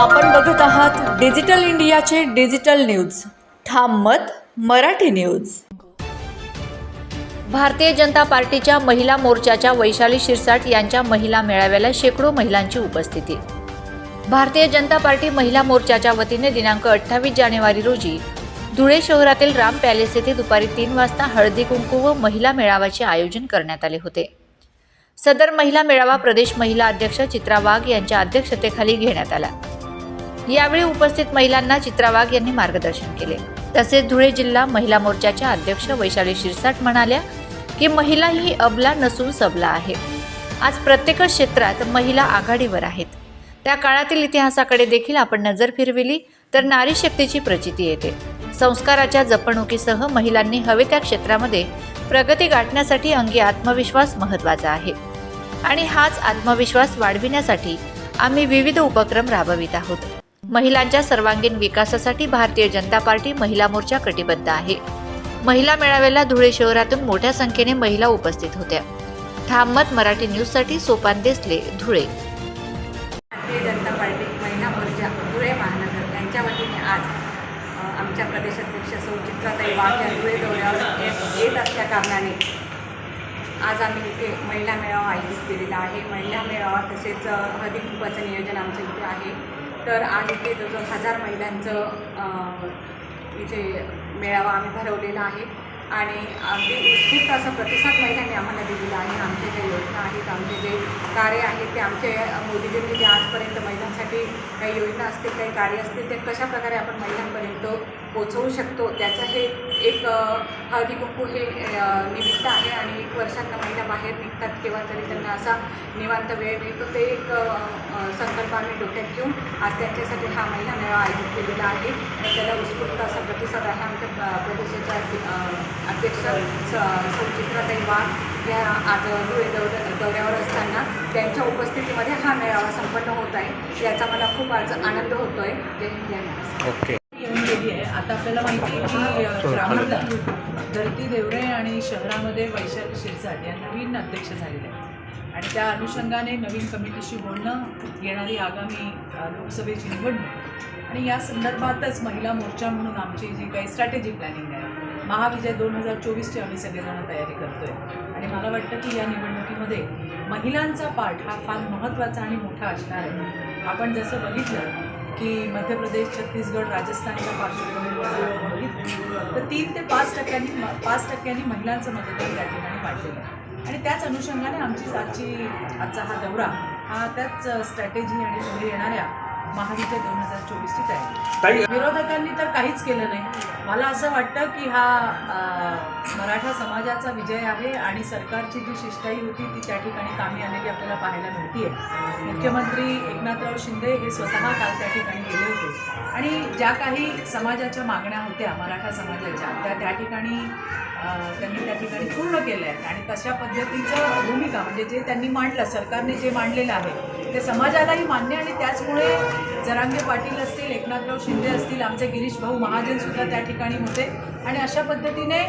आपण बघत आहात डिजिटल इंडियाचे डिजिटल न्यूज. ठाम मत मराठी न्यूज. भारतीय जनता पार्टीच्या महिला मोर्चाच्या वैशाली शिरसाट यांच्या महिला मेळाव्याला शेकडो महिलांची उपस्थिती. भारतीय जनता पार्टी महिला मोर्चाच्या वतीने दिनांक अठ्ठावीस जानेवारी रोजी धुळे शहरातील राम पॅलेस येथे दुपारी तीन वाजता हळदी कुंकू व महिला मेळाव्याचे आयोजन करण्यात आले होते. सदर महिला मेळावा प्रदेश महिला अध्यक्ष चित्रा वाघ यांच्या अध्यक्षतेखाली घेण्यात आला. यावेळी उपस्थित महिलांना चित्रा वाघ यांनी मार्गदर्शन केले. तसेच धुळे जिल्हा महिला मोर्चाच्या अध्यक्ष वैशाली शिरसाट म्हणाल्या की महिला ही अबला नसून सबला आहे. आज प्रत्येकच क्षेत्रात महिला आघाडीवर आहेत. त्या काळातील इतिहासाकडे देखील आपण नजर फिरविली तर नारी शक्तीची प्रचिती येते. संस्काराच्या जपणुकीसह महिलांनी हवे त्या क्षेत्रामध्ये प्रगती गाठण्यासाठी अंगी आत्मविश्वास महत्त्वाचा आहे. आणि हाच आत्मविश्वास वाढविण्यासाठी आम्ही विविध उपक्रम राबवित आहोत. महिलांच्या सर्वांगीण विकासासाठी भारतीय जनता पार्टी महिला मोर्चा कटिबद्ध आहे. महिला मेळाव्याला धुळे शहरातून मोठ्या संख्येने महिला उपस्थित होत्या. थांबत मराठी न्यूजसाठी सोपान देसले धुळे. भारतीय जनता पार्टी महिला मोर्चा धुळे महानगर. यांच्या वतीने आज आमच्या प्रदेशाध्यक्ष सौ चित्राताई वाघ या धुळे दौऱ्यावर येत येत असल्या कारणाने आज आम्ही इथे महिला मेळावा आयोजित केलेला आहे. महिला मेळावा तसेच हळदी कुंकवाचं नियोजन आमच्या इथे आहे. तर आणि ते जवळजवळ हजार महिलांचं अ, इथे मेळावा आम्ही भरवलेला आहे. आणि अगदी उत्स्फूर्त असा प्रतिसाद महिलांनी आम्हाला दिलेला आहे. आमचे जे योजना आहेत आमचे जे कार्य आहेत ते आमचे मोदीजींनी जे आजपर्यंत महिलांसाठी काही योजना असतील काही कार्य असतील ते कशाप्रकारे आपण महिलांपर्यंत पोचवू शकतो त्याचं हे एक हळदी कुंकू हे निमित्त आहे. आणि एक वर्षांना महिला बाहेर निघतात केव्हा तरी त्यांना असा निवांत वेळ मिळतो. ते एक आम्ही डोक्यात घेऊन आज त्यांच्यासाठी हा महिला मेळावा आयोजित केलेला आहे. आणि त्याला उत्स्फूर्त असा प्रतिसाद आहे. आमच्या प्र- प्रदेशाच्या अध्यक्ष स- सौ चित्राताई वाघ या आज धुळे दौऱ्या दौऱ्यावर असताना त्यांच्या उपस्थितीमध्ये हा मेळावा संपन्न होत आहे. याचा मला खूप आज आनंद होतो आहे जय हिंद जय महाराष्ट्र. ओके. येऊन गेली आहे. आता आपल्याला माहिती आहे की अ, ग्रामाला धरती देवरे आणि शहरामध्ये वैशाली शिरसाट या नवीन अध्यक्ष झालेल्या आहेत. आणि त्या अनुषंगाने नवीन कमिटीशी बोलणं येणारी आगामी लोकसभेची निवडणूक. आणि या संदर्भातच महिला मोर्चा म्हणून आमची जी काही स्ट्रॅटेजी प्लॅनिंग आहे महाविजय दोन हजार चोवीसची आम्ही सगळेजण तयारी करतो आहे आणि मला वाटतं की या निवडणुकीमध्ये महिलांचा पाठ हा फार महत्त्वाचा आणि मोठा असणार आहे. आपण जसं बघितलं की मध्य प्रदेश छत्तीसगड राजस्थानच्या पार्श्वभूमीवर बघितलं तर तीन ते पाच टक्क्यांनी पाच टक्क्यांनी महिलांचं मतदान त्या ठिकाणी वाढलेलं आहे. आणि त्याच अनुषंगाने आमची आजची आजचा हा दौरा हा त्याच स्ट्रॅटेजी आणि पुढे येणाऱ्या महाविजय दोन हजार चोवीसची तयारी. विरोधकांनी तर काहीच केलं नाही. मला असं वाटतं की हा मराठा समाजाचा विजय आहे आणि सरकारची जी शिष्टाई होती ती त्या ठिकाणी कामी आलेली आपल्याला पाहायला मिळते मुख्यमंत्री एकनाथराव शिंदे हे स्वतः काल त्या ठिकाणी गेले होते. आणि ज्या काही समाजाच्या मागण्या होत्या मराठा समाजाच्या त्या त्या ठिकाणी त्यांनी त्या ठिकाणी पूर्ण केलं आहे आणि तशा पद्धतीचं भूमिका म्हणजे जे त्यांनी मांडलं सरकारने जे मांडलेलं आहे ते समाजालाही मान्य आणि त्याचमुळे जरांगे पाटील असतील एकनाथराव शिंदे असतील आमचे गिरीश भाऊ महाजन सुद्धा त्या ठिकाणी होते. आणि अशा पद्धतीने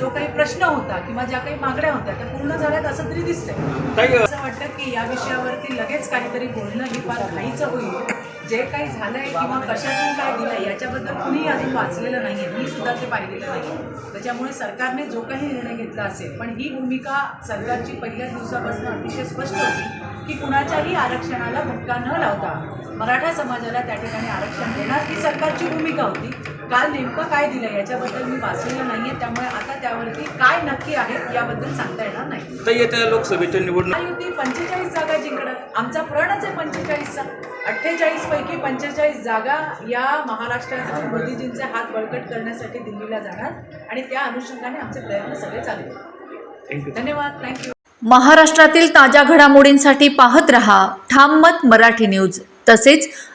जो काही प्रश्न होता किंवा ज्या काही मागण्या होत्या त्या पूर्ण झाल्यात असं तरी दिसतंय. वाटतं की या विषयावरती लगेच काहीतरी बोलणं ही फार घाईचं होईल. जे काही झालंय किंवा कशातून काय दिलंय याच्याबद्दल कुणीही अजून वाचलेलं नाहीये. मी सुद्धा ते पाहिलेलं नाही. त्याच्यामुळे सरकारने जो काही निर्णय घेतला असेल पण ही भूमिका सरकारची पहिल्याच दिवसापासून अतिशय स्पष्ट होती की कुणाच्याही आरक्षणाला धक्का न लावता मराठा समाजाला त्या ठिकाणी आरक्षण देणार ही सरकारची भूमिका होती. काल नेमकं काय दिलं याच्याबद्दल मी वाचलेलं नाहीये त्यामुळे आता त्यावरती काय नक्की आहे याबद्दल सांगता येणार नाही. ताई येत्या लोकसभेच्या निवडणूक महायुती पंचेचाळीस जागा जिंकणार आमचा प्रणच आहे पंचेचाळीसचा. अठ्ठेचाळीस पैकी पंचेचाळीस जागा या महाराष्ट्रात मोदीजींचे हात बळकट करण्यासाठी दिल्लीला जाणार आणि त्या अनुषंगाने आमचे प्रयत्न सगळे चालू आहेत. थँक्यू धन्यवाद थँक्यू महाराष्ट्रातील ताज्या घडामोडींसाठी पाहत रहा ठाम मत मराठी न्यूज. तसेच